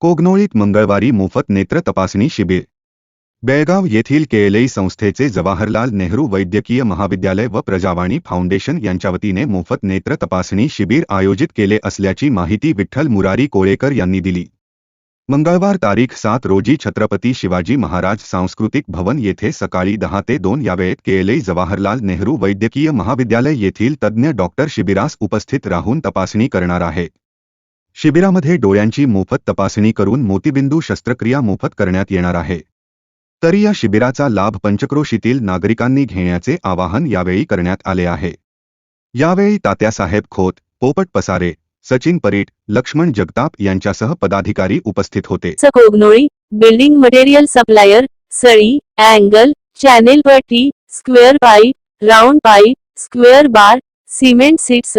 कोगनोळीत मंगळवारी मोफत नेत्र तपासणी शिबिर. बेळगाव येथील केएलई संस्थेचे जवाहरलाल नेहरू वैद्यकीय महाविद्यालय व प्रजावाणी फाउंडेशन यांच्या वतीने मोफत नेत्र तपासणी शिबिर आयोजित केले असल्याची माहिती विठ्ठल मुरारी कोळेकर यांनी दिली. मंगळवार तारीख सात रोजी छत्रपती शिवाजी महाराज सांस्कृतिक भवन येथे सकाळी दहा ते दोन या वेळेत केएलई जवाहरलाल नेहरू वैद्यकीय महाविद्यालय येथील तज्ज्ञ डॉक्टर शिबिरास उपस्थित राहून तपासणी करणार आहे. शिबिरामध्ये डोळ्यांची मोफत तपासणी करून मोतीबिंदू शस्त्रक्रिया मोफत करण्यात येणार आहे. तरी या शिबिराचा लाभ पंचक्रोशीतील नागरिकांनी घेण्याचे आवाहन यावेळी करण्यात आले आहे. यावेळी तात्यासाहेब खोत पोपट पसारे सचिन परीट लक्ष्मण जगताप यांच्यासह पदाधिकारी उपस्थित होते. सकोगनोळी बिल्डिंग मटेरियल सप्लायर सळी अँगल चॅनेल पट्टी square pipe round pipe square bar cement sheets